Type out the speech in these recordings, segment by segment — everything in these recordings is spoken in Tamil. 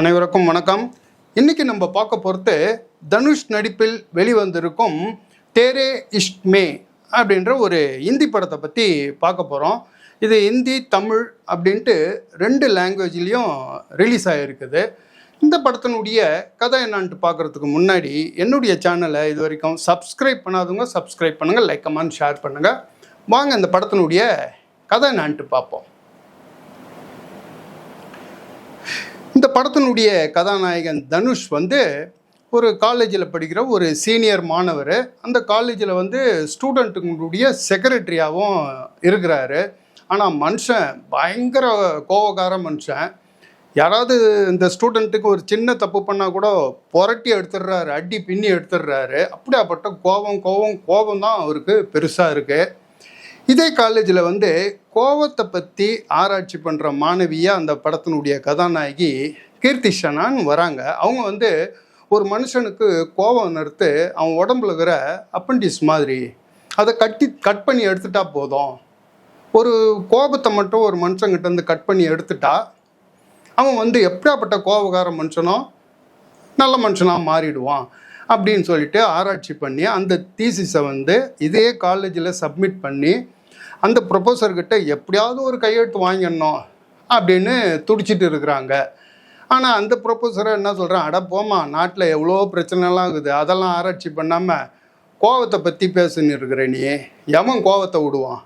அனைவருக்கும் வணக்கம். இன்னைக்கு நம்ம பார்க்க பொறுத்து தனுஷ் நடிப்பில் வெளிவந்திருக்கும் தேரே இஷ்மே அப்படின்ற ஒரு இந்தி படத்தை பற்றி பார்க்க போகிறோம் இது ஹிந்தி தமிழ் அப்படின்ட்டு ரெண்டு லாங்குவேஜ்லேயும் ரிலீஸ் ஆகிருக்குது இந்த படத்தினுடைய கதை என்னான்ட்டு பார்க்குறதுக்கு முன்னாடி என்னுடைய சேனலை இது வரைக்கும் சப்ஸ்கிரைப் பண்ணாதவங்க சப்ஸ்கிரைப் பண்ணுங்கள் லைக் கமெண்ட் ஷேர் பண்ணுங்கள் வாங்க இந்த படத்தினுடைய கதை என்னான்ட்டு பார்ப்போம். படத்தினுடைய கதாநாயகன் தனுஷ் வந்து ஒரு காலேஜில் படிக்கிற ஒரு சீனியர் மாணவர். அந்த காலேஜில் வந்து ஸ்டூடெண்ட்டுங்களுடைய செக்ரட்டரியாகவும் இருக்கிறாரு. ஆனால் மனுஷன் பயங்கர கோவக்கார மனுஷன். யாராவது இந்த ஸ்டூடெண்ட்டுக்கு ஒரு சின்ன தப்பு பண்ணால் கூட புரட்டி எடுத்துடுறாரு அடி பின்னி எடுத்துடுறாரு. அப்படியாப்பட்ட கோபம் கோபம் கோபம் தான் அவருக்கு பெருசாக இருக்குது இதே காலேஜில் வந்து கோவத்தை பற்றி ஆராய்ச்சி பண்ணுற மாணவியாக அந்த படத்தினுடைய கதாநாயகி கீர்த்தி ஷனான் வராங்க. அவங்க வந்து ஒரு மனுஷனுக்கு கோபம் நிறுத்து அவன் உடம்புல இருக்கிற அப்பண்டிஸ் மாதிரி அதை கட்டி கட் பண்ணி எடுத்துட்டா போதும். ஒரு கோபத்தை மட்டும் ஒரு மனுஷங்கிட்ட இருந்து கட் பண்ணி எடுத்துட்டா அவன் வந்து எப்படியாப்பட்ட கோபக்கார மனுஷனோ நல்ல மனுஷனாக மாறிடுவான் அப்படின்னு சொல்லிட்டு ஆராய்ச்சி பண்ணி அந்த தீசிஸை வந்து இதே காலேஜில் சப்மிட் பண்ணி அந்த ப்ரொஃபஸர்கிட்ட எப்படியாவது ஒரு கையெழுத்து வாங்கிடணும் அப்படின்னு துடிச்சிட்டு இருக்கிறாங்க. ஆனால் அந்த ப்ரொஃபஸரை என்ன சொல்கிறேன் அட போமா நாட்டில் எவ்வளோ பிரச்சனைலாம் இருக்குது. அதெல்லாம் ஆராய்ச்சி பண்ணாமல் கோவத்தை பற்றி பேசுன்னு இருக்கிற நீ. எவன் கோவத்தை விடுவான்?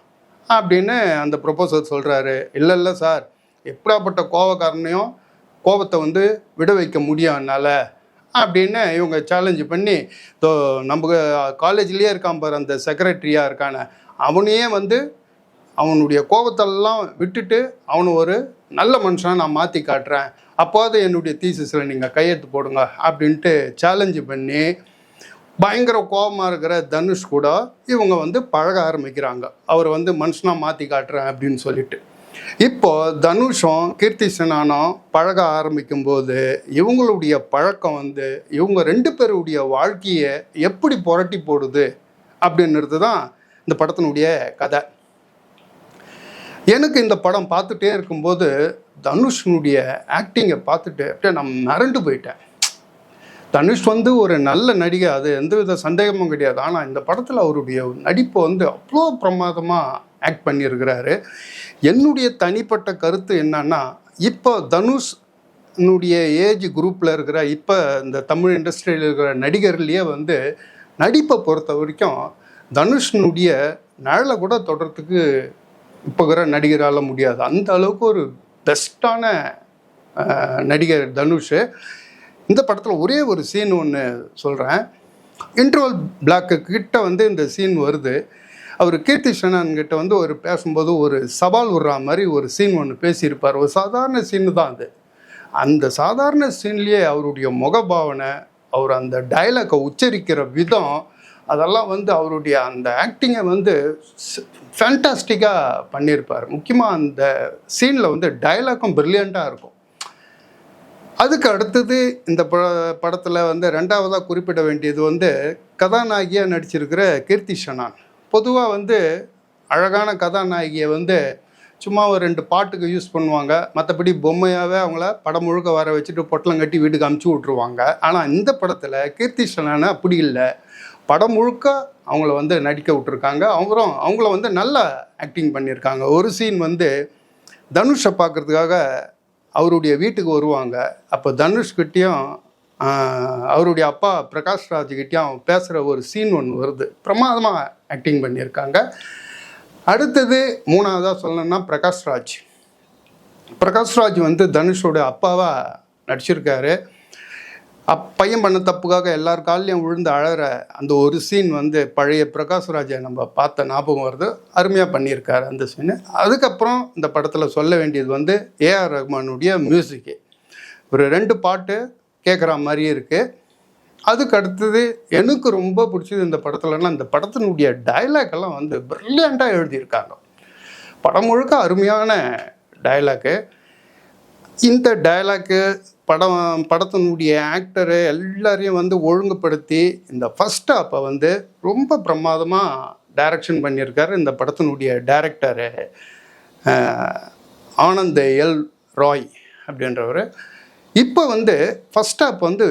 அப்படின்னு அந்த ப்ரொஃபஸர் சொல்கிறாரு இல்லை இல்லை சார். எப்படியாப்பட்ட கோவக்காரனையும் கோபத்தை வந்து விட வைக்க முடியும் என்னால் அப்படின்னு இவங்க சேலஞ்சு பண்ணி தோ நம்ம காலேஜ்லேயே இருக்கான் பாரு அந்த செக்ரட்டரியாக இருக்கான. அவனையே வந்து அவனுடைய கோபத்தெல்லாம் விட்டுட்டு அவனை ஒரு நல்ல மனுஷனாக நான் மாற்றி காட்டுறேன். அப்போது என்னுடைய தீசஸில் நீங்கள் கையெழுத்து போடுங்க அப்படின்ட்டு சேலஞ்சு பண்ணி பயங்கர கோபமாக இருக்கிற தனுஷ் கூட இவங்க வந்து பழக ஆரம்பிக்கிறாங்க. அவர் வந்து மனுஷனாக மாற்றி காட்டுறேன் அப்படின்னு சொல்லிட்டு. இப்போது தனுஷும் கீர்த்தி செனானும் பழக ஆரம்பிக்கும் போது இவங்களுடைய பழக்கம் வந்து இவங்க ரெண்டு பேருடைய வாழ்க்கையை எப்படி புரட்டி போடுது அப்படின்றது தான் இந்த படத்தினுடைய கதை. எனக்கு இந்த படம் பார்த்துட்டே இருக்கும்போது தனுஷனுடைய ஆக்டிங்கை பார்த்துட்டு அப்படியே நான் மிரண்டு போயிட்டேன். தனுஷ் வந்து ஒரு நல்ல நடிகை அது எந்தவித சந்தேகமும் கிடையாது. ஆனால் இந்த படத்தில் அவருடைய நடிப்பை வந்து அவ்வளோ பிரமாதமாக ஆக்ட் பண்ணியிருக்கிறாரு. என்னுடைய தனிப்பட்ட கருத்து என்னன்னா இப்போ தனுஷ் என்னுடைய ஏஜ் குரூப்பில் இருக்கிற இப்போ இந்த தமிழ் இண்டஸ்ட்ரியில் இருக்கிற நடிகர்லேயே வந்து நடிப்பை பொறுத்த வரைக்கும் தனுஷ்னுடைய நிழலை கூட தொடர்றதுக்கு இப்போ இருக்கிற நடிகரால் முடியாது. அந்த அளவுக்கு ஒரு பெஸ்ட்டான நடிகர் தனுஷ். இந்த படத்தில் ஒரே ஒரு சீன் ஒன்று சொல்கிறேன் இன்டர்வல் பிளாக்கு கிட்ட வந்து இந்த சீன் வருது. அவர் கீர்த்தி ஷனான் கிட்ட வந்து ஒரு பேசும்போது ஒரு சவால் விடுற மாதிரி ஒரு சீன் ஒன்று பேசியிருப்பார். ஒரு சாதாரண சீன் தான் அது. அந்த சாதாரண சீன்லேயே அவருடைய முகபாவனை அவர் அந்த டைலாக்கை உச்சரிக்கிற விதம் அதெல்லாம் வந்து அவருடைய அந்த ஆக்டிங்கை வந்து ஃபேண்டாஸ்டிக்காக பண்ணியிருப்பார். முக்கியமாக அந்த சீனில் வந்து டைலாக்கும் ப்ரில்லியண்ட்டாக இருக்கும். அதுக்கு அடுத்தது இந்த ப படத்தில் வந்து ரெண்டாவதாக குறிப்பிட வேண்டியது வந்து கதாநாயகியாக நடிச்சிருக்கிற கீர்த்தி ஷனான். பொதுவாக வந்து அழகான கதாநாயகியை வந்து சும்மா ஒரு ரெண்டு பாட்டுக்கு யூஸ் பண்ணுவாங்க. மற்றபடி பொம்மையாகவே அவங்கள படம் முழுக்க வர வச்சுட்டு பொட்டலம் கட்டி வீட்டுக்கு அமுச்சு விட்ருவாங்க ஆனால் இந்த படத்தில் கீர்த்தி ஷனானை அப்படி இல்லை. படம் முழுக்க அவங்கள வந்து நடிக்க விட்டுருக்காங்க. அவங்களும் அவங்கள வந்து நல்லா ஆக்டிங் பண்ணியிருக்காங்க ஒரு சீன் வந்து தனுஷை பார்க்குறதுக்காக அவருடைய வீட்டுக்கு வருவாங்க. அப்போ தனுஷ்கிட்டேயும் அவருடைய அப்பா பிரகாஷ் ராஜ்கிட்டேயும் பேசுகிற ஒரு சீன் ஒன்று வருது. பிரமாதமாக ஆக்டிங் பண்ணியிருக்காங்க அடுத்தது மூணாவதாக சொல்லணும்னா பிரகாஷ் ராஜ். பிரகாஷ் ராஜ் வந்து தனுஷோட அப்பாவாக நடிச்சிருக்காரு. அப்பையும் பையன் பண்ண தப்புக்காக எல்லார் காலையும் விழுந்து அழகிற அந்த ஒரு சீன் வந்து பழைய பிரகாஷ்ராஜை நம்ம பார்த்த ஞாபகம் வருது. அருமையாக பண்ணியிருக்காரு அந்த சீனு அதுக்கப்புறம் இந்த படத்தில் சொல்ல வேண்டியது வந்து ஏஆர் ரஹ்மானுடைய மியூசிக்கு ஒரு ரெண்டு பாட்டு கேட்குற மாதிரி இருக்குது அதுக்கு அடுத்தது எனக்கு ரொம்ப பிடிச்சது இந்த படத்துலன்னா இந்த படத்தினுடைய டைலாக் எல்லாம் வந்து ப்ரில்லியண்ட்டாக எழுதியிருக்காங்க. படம் முழுக்க அருமையான டைலாக்கு இந்த டைலாக்கு படம் படத்தினுடைய ஆக்டரு எல்லாரையும் வந்து ஒழுங்குபடுத்தி இந்த ஃபஸ்ட் ஹாப்பை வந்து ரொம்ப பிரமாதமாக டைரக்ஷன் பண்ணியிருக்காரு இந்த படத்தினுடைய டைரக்டரு ஆனந்த் எல் ராய் அப்படின்றவர். இப்போ வந்து ஃபஸ்ட் ஹாப் வந்து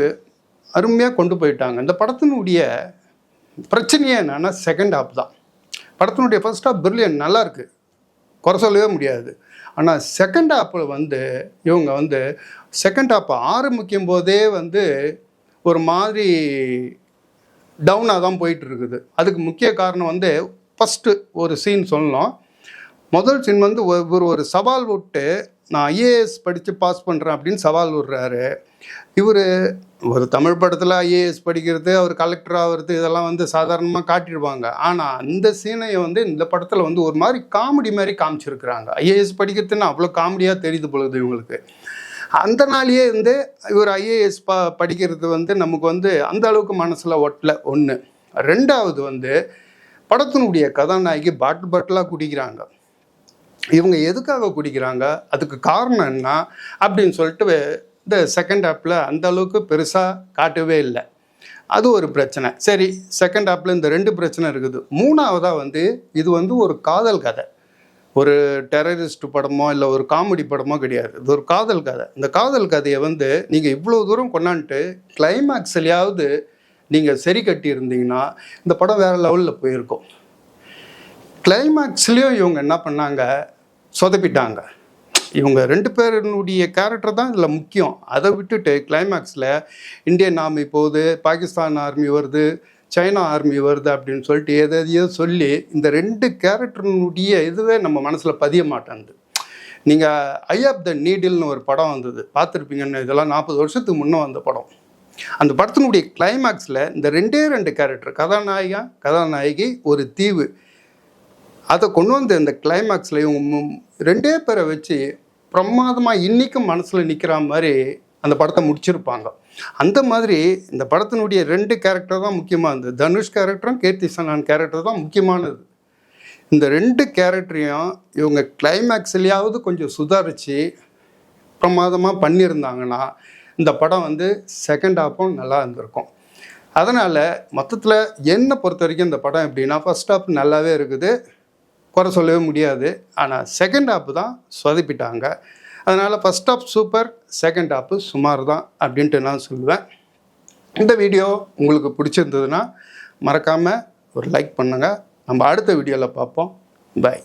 அருமையாக கொண்டு போயிட்டாங்க. இந்த படத்தினுடைய பிரச்சனையே என்னென்னா செகண்ட் ஹாப் தான். படத்தினுடைய ஃபஸ்ட் ஹாப் பிரில்லியன் நல்லாயிருக்கு குறை சொல்லவே முடியாது. ஆனால் செகண்ட் ஹாப்பில் வந்து இவங்க வந்து செகண்ட் ஹாப் ஆரம்பிக்கும் போதே வந்து ஒரு மாதிரி டவுனாக தான் போயிட்டு இருக்குது அதுக்கு முக்கிய காரணம் வந்து ஃபஸ்ட்டு ஒரு சீன் சொல்லணும். முதல் சீன் வந்து ஒவ்வொரு ஒரு சவால் விட்டு நான் ஐஏஎஸ் படித்து பாஸ் பண்ணுறேன் அப்படின்னு சவால் விடுறாரு. இவர் ஒரு தமிழ் படத்தில் ஐஏஎஸ் படிக்கிறது அவர் கலெக்டர் ஆகிறது இதெல்லாம் வந்து சாதாரணமாக காட்டிடுவாங்க. ஆனால் அந்த சீனையை வந்து இந்த படத்தில் வந்து ஒரு மாதிரி காமெடி மாதிரி காமிச்சிருக்கிறாங்க. ஐஏஎஸ் படிக்கிறதுன்னு அவ்வளோ காமெடியாக தெரியுது பொழுது இவங்களுக்கு. அந்த நாளையே வந்து இவர் ஐஏஎஸ் ப படிக்கிறது வந்து நமக்கு வந்து அந்த அளவுக்கு மனசில் ஒட்டல. ஒன்று ரெண்டாவது வந்து படத்தினுடைய கதாநாயகி பாட்டில் பாட்டிலாக குடிக்கிறாங்க. இவங்க எதுக்காக குடிக்கிறாங்க? அதுக்கு காரணம் என்ன? அப்படின்னு சொல்லிட்டு இந்த செகண்ட் ஹாப்பில் அந்த அளவுக்கு பெருசாக காட்டவே இல்லை. அது ஒரு பிரச்சனை. சரி செகண்ட் ஹாப்பில் இந்த ரெண்டு பிரச்சனை இருக்குது. மூணாவதாக வந்து இது வந்து ஒரு காதல் கதை. ஒரு டெரரிஸ்ட் படமோ இல்லை ஒரு காமெடி படமோ கிடையாது. இது ஒரு காதல் கதை. இந்த காதல் கதையை வந்து நீங்கள் இவ்வளோ தூரம் கொண்டாந்துட்டு கிளைமேக்ஸ்லையாவது நீங்கள் சரி கட்டியிருந்தீங்கன்னா இந்த படம் வேறு லெவலில் போயிருக்கும். கிளைமேக்ஸ்லேயும் இவங்க என்ன பண்ணாங்க? சொதப்பிட்டாங்க. இவங்க ரெண்டு பேருனுடைய கேரக்டர் தான் இதில் முக்கியம். அதை விட்டுட்டு கிளைமேக்ஸில் இந்தியன் ஆர்மி போகுது பாகிஸ்தான் ஆர்மி வருது சைனா ஆர்மி வருது அப்படின்னு சொல்லிட்டு எதையோ சொல்லி இந்த ரெண்டு கேரக்டர்னுடைய இதுவே நம்ம மனசில் பதிய மாட்டேங்குது. நீங்கள் ஐ ஆப் த நீடில்னு ஒரு படம் வந்தது. பார்த்துருப்பீங்கன்னு இதெல்லாம் நாற்பது வருஷத்துக்கு முன்னே வந்த படம். அந்த படத்தினுடைய கிளைமேக்ஸில் இந்த ரெண்டே ரெண்டு கேரக்டர் கதாநாயகா கதாநாயகி ஒரு தீவு. அதை கொண்டு வந்து இந்த கிளைமேக்ஸில் இவங்க ரெண்டே பேரை வச்சு பிரமாதமாக இன்றைக்கும் மனசில் நிற்கிற மாதிரி அந்த படத்தை முடிச்சிருப்பாங்க. அந்த மாதிரி இந்த படத்தினுடைய ரெண்டு கேரக்டர் தான் முக்கியமாக இருந்தது. தனுஷ் கேரக்டரும் கீர்த்தி சனான் கேரக்டர் தான் முக்கியமானது. இந்த ரெண்டு கேரக்டரையும் இவங்க கிளைமேக்ஸ்லையாவது கொஞ்சம் சுதாரித்து பிரமாதமாக பண்ணியிருந்தாங்கன்னா இந்த படம் வந்து செகண்ட் ஹாஃபும் நல்லா இருந்திருக்கும். அதனால் மொத்தத்தில் என்னை பொறுத்த வரைக்கும் இந்த படம் எப்படின்னா ஃபர்ஸ்ட் ஹாஃப் நல்லாவே இருக்குது. குறை சொல்லவே முடியாது. ஆனால் செகண்ட் ஆப்பு தான் சொதப்பிட்டாங்க. அதனால் first half super second half சுமார் தான் அப்படின்ட்டு நான் சொல்லுவேன். இந்த வீடியோ உங்களுக்கு பிடிச்சிருந்ததுன்னா மறக்காமல் ஒரு லைக் பண்ணுங்கள் நம்ம அடுத்த வீடியோவில் பார்ப்போம். பை